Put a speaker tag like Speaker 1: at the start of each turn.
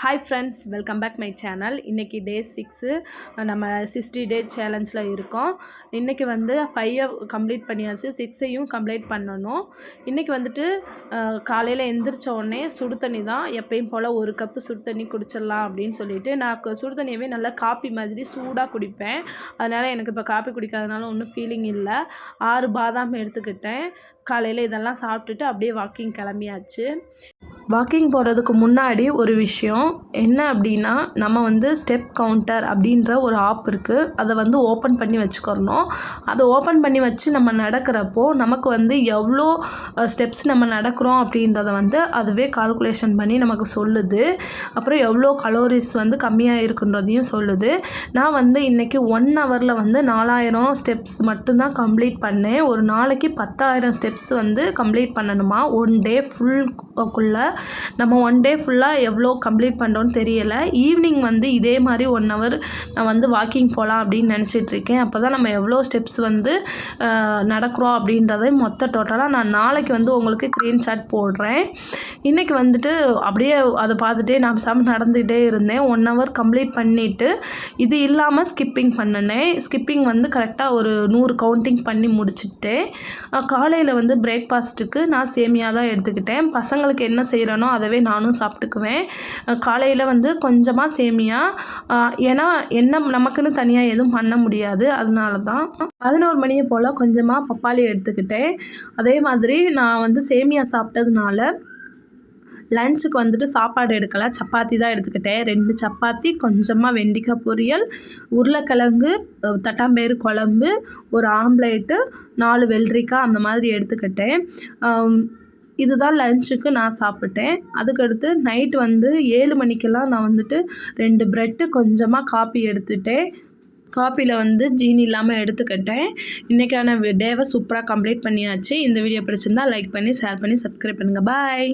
Speaker 1: Hi friends welcome back my channel இன்றைக்கி day six நம்ம sixty டே சேலஞ்சில் இருக்கோம். இன்றைக்கி வந்து ஃபைவை கம்ப்ளீட் பண்ணியாச்சு சிக்ஸையும் கம்ப்ளீட் பண்ணணும். இன்றைக்கி வந்துட்டு காலையில் எந்திரிச்ச உடனே சுடு தண்ணி தான் எப்பயும் போல் ஒரு கப்பு சுடு தண்ணி குடிச்சிடலாம் அப்படின்னு சொல்லிட்டு நான் சுடுதண்ணியவே சுடு தண்ணியவே நல்லா காப்பி மாதிரி சூடாக குடிப்பேன். அதனால் எனக்கு இப்போ காப்பி குடிக்காதனால ஒன்றும் ஃபீலிங் இல்லை. ஆறு பாதாம் எடுத்துக்கிட்டேன். காலையில் இதெல்லாம் சாப்பிட்டுட்டு அப்படியே வாக்கிங் கிளம்பியாச்சு. வாக்கிங் போகிறதுக்கு முன்னாடி ஒரு விஷயம். என்ன அப்படின்னா நம்ம வந்து ஸ்டெப் கவுண்டர் அப்படின்ற ஒரு ஆப் இருக்குது அதை வந்து ஓப்பன் பண்ணி வச்சுக்கிறணும். அதை ஓப்பன் பண்ணி வச்சு நம்ம நடக்கிறப்போ நமக்கு வந்து எவ்வளோ ஸ்டெப்ஸ் நம்ம நடக்கிறோம் அப்படின்றத வந்து அதுவே கால்குலேஷன் பண்ணி நமக்கு சொல்லுது. அப்புறம் எவ்வளோ கலோரிஸ் வந்து கம்மியாக இருக்குன்றதையும் சொல்லுது. நான் வந்து இன்றைக்கி ஒன் ஹவரில் வந்து நாலாயிரம் ஸ்டெப்ஸ் மட்டும்தான் கம்ப்ளீட் பண்ணேன். ஒரு நாளைக்கு பத்தாயிரம் ஸ்டெப்ஸ் வந்து கம்ப்ளீட் பண்ணணுமா? ஒன் டே ஃபுல்குள்ளே நம்ம ஒன் டே ஃபுல்லாக எவ்வளோ கம்ப்ளீட் பண்ணுறோன்னு தெரியலை. ஈவினிங் வந்து இதே மாதிரி ஒன் ஹவர் நான் வந்து வாக்கிங் போகலாம் அப்படின்னு நினச்சிட்டு இருக்கேன். அப்போ தான் நம்ம எவ்வளோ ஸ்டெப்ஸ் வந்து நடக்கிறோம் அப்படின்றதை மொத்த டோட்டலாக நான் நாளைக்கு வந்து உங்களுக்கு க்ரீன் ஷாட் போடுறேன். இன்றைக்கி வந்துட்டு அப்படியே அதை பார்த்துட்டே நான் சம் நடந்துகிட்டே இருந்தேன். ஒன் ஹவர் கம்ப்ளீட் பண்ணிவிட்டு இது இல்லாமல் ஸ்கிப்பிங் பண்ணினேன். ஸ்கிப்பிங் வந்து கரெக்டாக ஒரு நூறு கவுண்டிங் பண்ணி முடிச்சுட்டேன். காலையில் வந்து பிரேக்ஃபாஸ்ட்டுக்கு நான் சேமியாக தான் எடுத்துக்கிட்டேன். பசங்களுக்கு என்ன செய்கிறேனோ அதவே நானும் சாப்பிட்டுக்குவேன். காலையில் வந்து கொஞ்சமாக சேமியா ஏன்னா என்ன நமக்குன்னு தனியாக எதுவும் பண்ண முடியாது. அதனால தான் பதினோரு மணியை போல் கொஞ்சமாக பப்பாளி எடுத்துக்கிட்டேன். அதே மாதிரி நான் வந்து சேமியா சாப்பிட்டதுனால லஞ்சுக்கு வந்துட்டு சாப்பாடு எடுக்கலை சப்பாத்தி தான் எடுத்துக்கிட்டேன். ரெண்டு சப்பாத்தி கொஞ்சமாக வெண்டைக்காய் பொரியல் உருளைக்கிழங்கு தட்டாம்பேறு தட்டாம்பயிறு குழம்பு ஒரு ஆம்லேட்டு நாலு வெள்ளரிக்காய் அந்த மாதிரி எடுத்துக்கிட்டேன். இதுதான் லஞ்சுக்கு நான் சாப்பிட்டேன். அதுக்கடுத்து நைட் வந்து ஏழு மணிக்கெல்லாம் நான் வந்துட்டு ரெண்டு ப்ரெட்டு கொஞ்சமாக காப்பி எடுத்துட்டேன். காப்பியில் வந்து ஜீனி இல்லாமல் எடுத்துக்கிட்டேன். இன்றைக்கான டேவை சூப்பராக கம்ப்ளீட் பண்ணியாச்சு. இந்த வீடியோ பிடிச்சிருந்தா லைக் பண்ணி ஷேர் பண்ணி சப்ஸ்கிரைப் பண்ணுங்கள் பாய்